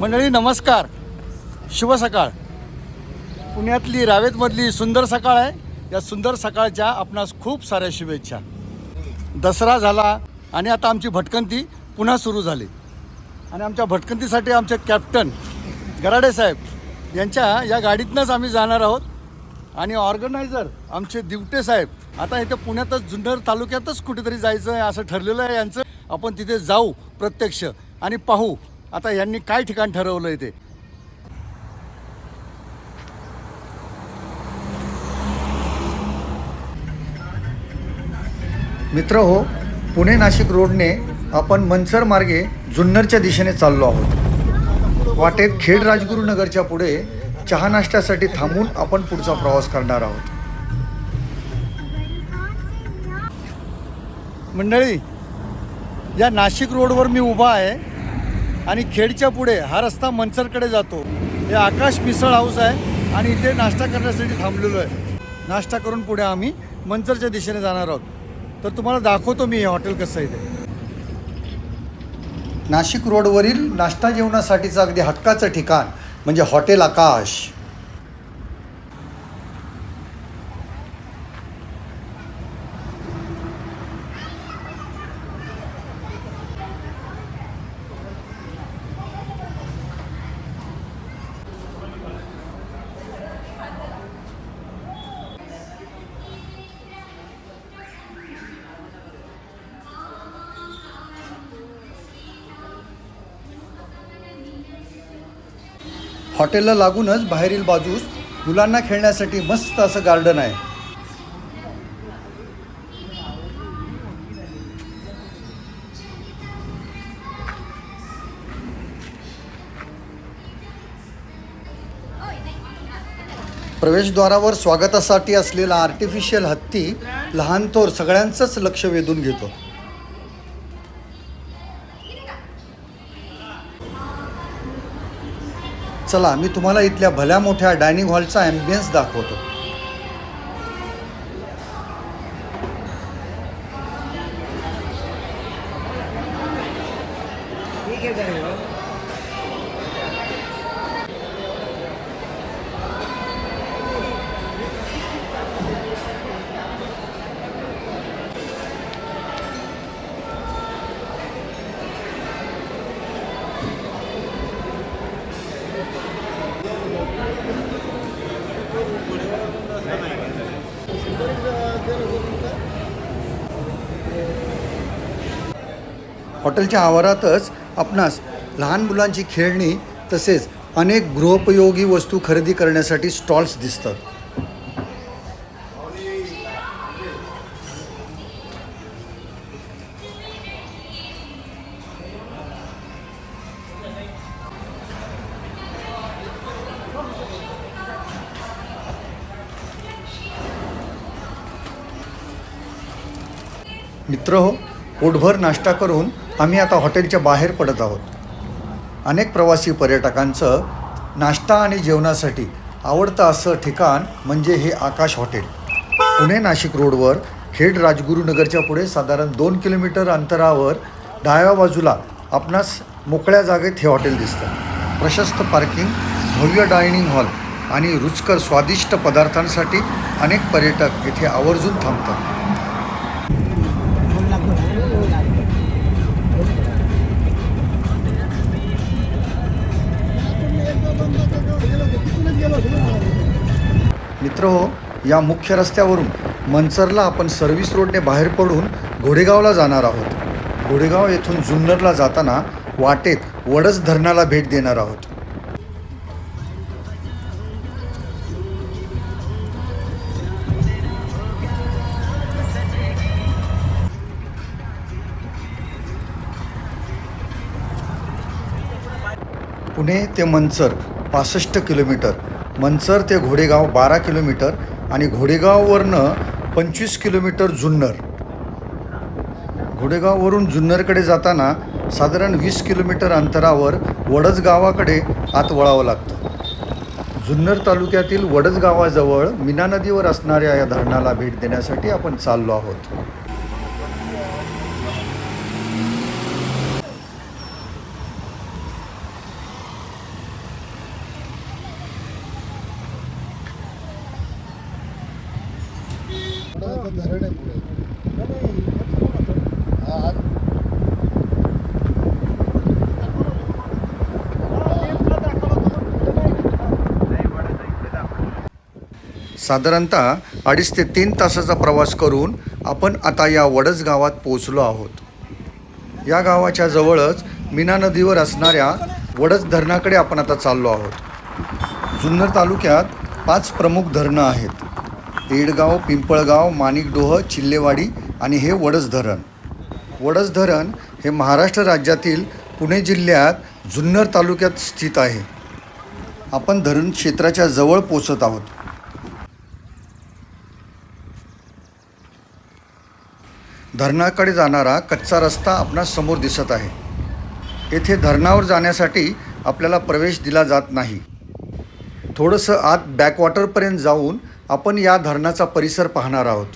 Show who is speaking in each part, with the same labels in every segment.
Speaker 1: मंडळी नमस्कार. शुभ सकाळ. पुण्यातली रावेतमधली सुंदर सकाळ आहे. या सुंदर सकाळच्या आपणास खूप साऱ्या शुभेच्छा. दसरा झाला आणि आता आमची भटकंती पुन्हा सुरू झाली. आणि आमच्या भटकंतीसाठी आमचे कॅप्टन गराडे साहेब यांच्या या गाडीतनंच आम्ही जाणार आहोत. आणि ऑर्गनायझर आमचे दिवटे साहेब आता इथे पुण्यातच जुन्नर तालुक्यातच कुठेतरी जायचं आहे असं ठरलेलं आहे यांचं. आपण तिथे जाऊ प्रत्यक्ष आणि पाहू. आता यांनी काय ठिकाण ठरवलं आहे ते? मित्र हो पुणे नाशिक रोडने आपण मनसर मार्गे जुन्नरच्या दिशेने चाललो आहोत. वाटेत खेड राजगुरुनगरच्या पुढे चहा नाश्त्यासाठी थांबून आपण पुढचा प्रवास करणार आहोत. मंडळी या नाशिक रोडवर मी उभा आहे. आणि खेडच्या पुढे हा रस्ता मनसरकडे जातो. हे आकाश मिसळ हाऊस आहे आणि इथे नाश्ता करण्यासाठी थांबलेलो आहे. नाश्ता करून पुढे आम्ही मनसरच्या दिशेने जाणार आहोत. तर तुम्हाला दाखवतो मी हे हॉटेल कसं आहे ते. नाशिक रोडवरील नाश्ता जेवणासाठीचं अगदी हक्काचं ठिकाण म्हणजे हॉटेल आकाश. हॉटेलला लागूनच बाहेरील बाजूस मुलांना खेळण्यासाठी मस्त असं गार्डन आहे. प्रवेशद्वारावर स्वागतासाठी असलेला आर्टिफिशियल हत्ती लहान थोर सगळ्यांचंच लक्ष वेधून घेतो. चला मी तुम्हाला इथल्या भल्या मोठ्या डायनिंग हॉलचा ॲम्बियन्स दाखवतो. हॉटेलच्या आवारातच आपणास लहान मुलांची खेळणी तसेच अनेक गृहोपयोगी वस्तू खरेदी करण्यासाठी स्टॉल्स दिसतात. मित्र हो पोटभर नाश्ता करून आम्ही आता हॉटेलच्या बाहेर पडत आहोत. अनेक प्रवासी पर्यटकांचं नाश्ता आणि जेवणासाठी आवडतं असं ठिकाण म्हणजे हे आकाश हॉटेल. पुणे नाशिक रोडवर खेड राजगुरुनगरच्या पुढे साधारण दोन किलोमीटर अंतरावर डाव्या बाजूला आपणास मोकळ्या जागेत हे हॉटेल दिसतं. प्रशस्त पार्किंग भव्य डायनिंग हॉल आणि रुचकर स्वादिष्ट पदार्थांसाठी अनेक पर्यटक येथे आवर्जून थांबतात. या मुख्य रस्त्यावरून मनसरला आपण सर्व्हिस रोडने बाहेर पडून घोडेगावला जाणार आहोत. घोडेगाव येथून जुन्नरला जाताना वाटेत वडस धरणाला भेट देणार आहोत. पुणे ते मनसर पासष्ट किलोमीटर मनसर ते घोडेगाव बारा किलोमीटर आणि घोडेगाववरनं पंचवीस किलोमीटर जुन्नर. घोडेगाववरून जुन्नरकडे जाताना साधारण वीस किलोमीटर अंतरावर वडज गावाकडे आत वळावं लागतं. जुन्नर तालुक्यातील वडज गावाजवळ मीना नदीवर असणाऱ्या या धरणाला भेट देण्यासाठी आपण चाललो आहोत.
Speaker 2: इथं धरण आहे पुढे. हा,
Speaker 1: साधारणतः अडीच ते तीन तासाचा प्रवास करून आपण आता या वडस गावात पोहोचलो आहोत. या गावाच्या जवळच मीना नदीवर असणाऱ्या वडस धरणाकडे आपण आता चाललो आहोत. जुन्नर तालुक्यात पाच प्रमुख धरणं आहेत. एडगाव पिंपळगाव माणिकडोह चिल्लेवाडी आणि हे वडस धरण वडस धरण हे महाराष्ट्र राज्यातील पुणे जिल्ह्यात जुन्नर तालुक्यात स्थित आहे. आपण धरण क्षेत्राच्या जवळ पोचत आहोत. धरणाकडे जाणारा कच्चा रस्ता आपणास समोर दिसत आहे. येथे धरणावर जाण्यासाठी आपल्याला प्रवेश दिला जात नाही. थोडंसं आत बॅकवॉटरपर्यंत जाऊन आपण या धरणाचा परिसर पाहणार आहोत.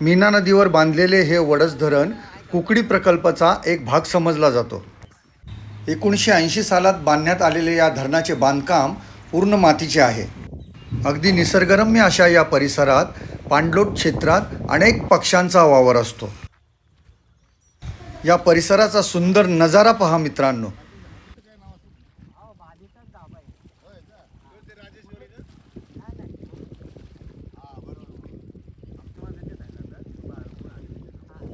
Speaker 1: मीना नदीवर बांधलेले हे वडस धरण कुकडी प्रकल्पाचा एक भाग समजला जातो. एकोणीसशे ऐंशी सालात बांधण्यात आलेले या धरणाचे बांधकाम पूर्ण मातीचे आहे. अगदी निसर्गरम्य अशा या परिसरात पाणलोट क्षेत्रात अनेक पक्ष्यांचा वावर असतो. या परिसराचा सुंदर नजारा पहा मित्रांनो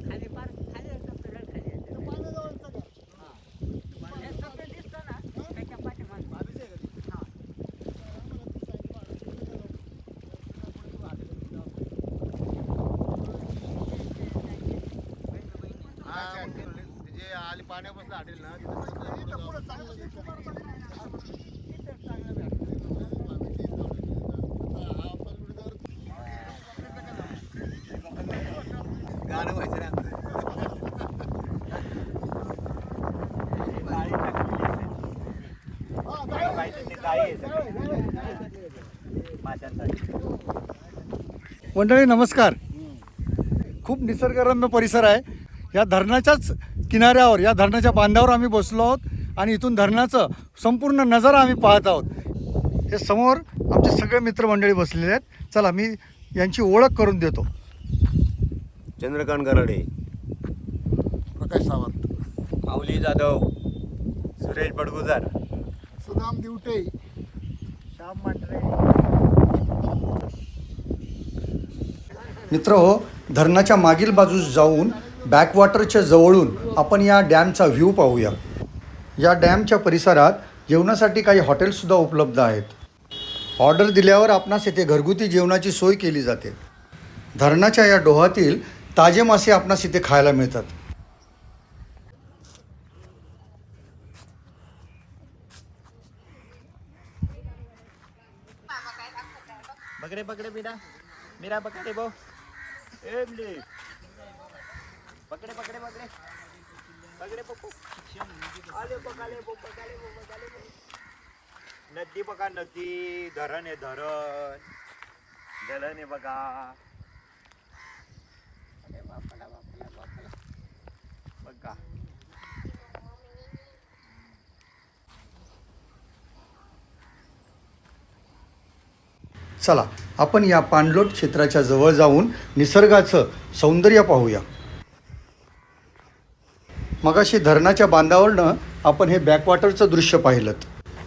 Speaker 3: खाली पार खाली येतं फिरायला खाली येतं. हा. हे सगळं दिसतं ना, त्याच्या पाठीमागे. हा.
Speaker 2: जे आली पाण्यापासून हटेल ना गाणं व्हायचं
Speaker 1: मंडळी नमस्कार. खूप निसर्गरम्य परिसर आहे. या धरणाच्याच किनाऱ्यावर या धरणाच्या बांधावर आम्ही बसलो आहोत आणि इथून धरणाचं संपूर्ण नजारा आम्ही पाहत आहोत. हे समोर आमचे सगळे मित्रमंडळी बसलेले आहेत. चला मी यांची ओळख करून देतो.
Speaker 4: चंद्रकांत गराडे.
Speaker 2: प्रकाश सावंत.
Speaker 4: माऊली जाधव. सुरेश बडगुजार.
Speaker 2: सुदाम दिवटे.
Speaker 3: श्याम मांढरे.
Speaker 1: मित्र हो धरणाच्या मागील बाजूस जाऊन बॅकवॉटरच्या जवळून आपण या डॅमचा व्ह्यू पाहूया. या डॅमच्या परिसरात जेवणासाठी काही हॉटेल्ससुद्धा उपलब्ध आहेत. ऑर्डर दिल्यावर आपणास येथे घरगुती जेवणाची सोय केली जाते. धरणाच्या या डोहातील ताजे मासे आपणास इथे खायला मिळतात.
Speaker 4: पकडे पकडे मीरा. मीरा पकडे बो. ए पकडे पकडे पकडे. पकडे पप्पू आले पकाले पकाले पकाले नदी बघा नदी. धरण आहे धरण. धरण आहे बघा. अरे बापाला बापाला बापाला बघा.
Speaker 1: चला आपण या पाणलोट क्षेत्राच्या जवळ जाऊन निसर्गाचं सौंदर्य पाहूया. मगाशी धरणाच्या बांधावरनं आपण हे बॅकवॉटरचं दृश्य पाहिलं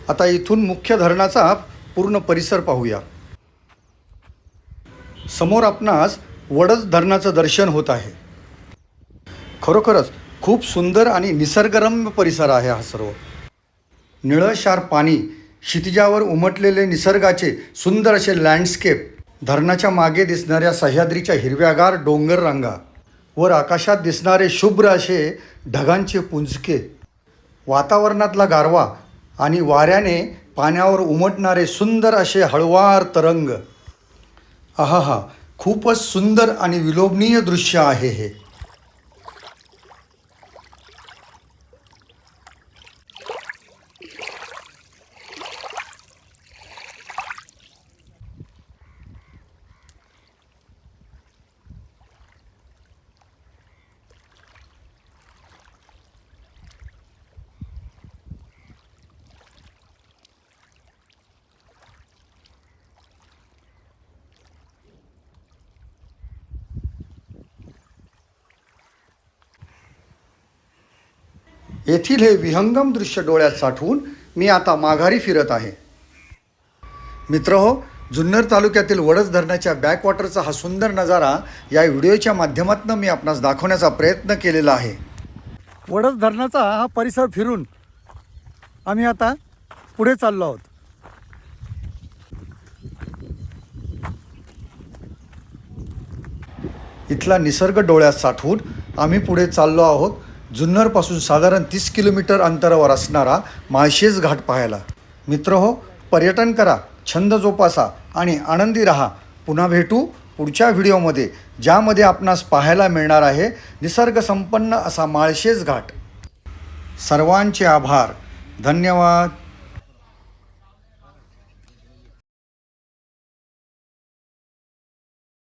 Speaker 1: आता इथून मुख्य धरणाचा पूर्ण परिसर पाहूया. समोर आपणास वडच धरणाचं दर्शन होत आहे. खरोखरच खूप सुंदर आणि निसर्गरम्य परिसर आहे हा सर्व. निळशार पाणी क्षितिजावर उमटलेले निसर्गाचे सुंदर असे लँडस्केप धरणाच्या मागे दिसणाऱ्या सह्याद्रीच्या हिरव्यागार डोंगर रांगा. वर आकाशात दिसणारे शुभ्र असे ढगांचे पुंजके. वातावरणातला गारवा आणि वाऱ्याने पाण्यावर उमटणारे सुंदर असे हळवार तरंग. आहा खूपच सुंदर आणि विलोभनीय दृश्य आहे हे. येथील हे विहंगम दृश्य डोळ्यात साठवून मी आता माघारी फिरत आहे. मित्र हो जुन्नर तालुक्यातील वडस धरणाच्या बॅकवॉटरचा हा सुंदर नजारा या व्हिडिओच्या माध्यमातून मी आपणास दाखवण्याचा प्रयत्न केलेला आहे. वडस धरणाचा हा परिसर फिरून आम्ही आता पुढे चाललो आहोत. इथला निसर्ग डोळ्यात साठवून आम्ही पुढे चाललो आहोत. जुन्नरपासून साधारण तीस किलोमीटर अंतरावर असणारा माळशेज घाट पाहायला. मित्र हो पर्यटन करा छंद जोपासा आणि आनंदी राहा. पुन्हा भेटू पुढच्या व्हिडिओमध्ये ज्यामध्ये आपणास पाहायला मिळणार आहे निसर्गसंपन्न असा माळशेज घाट. सर्वांचे आभार. धन्यवाद.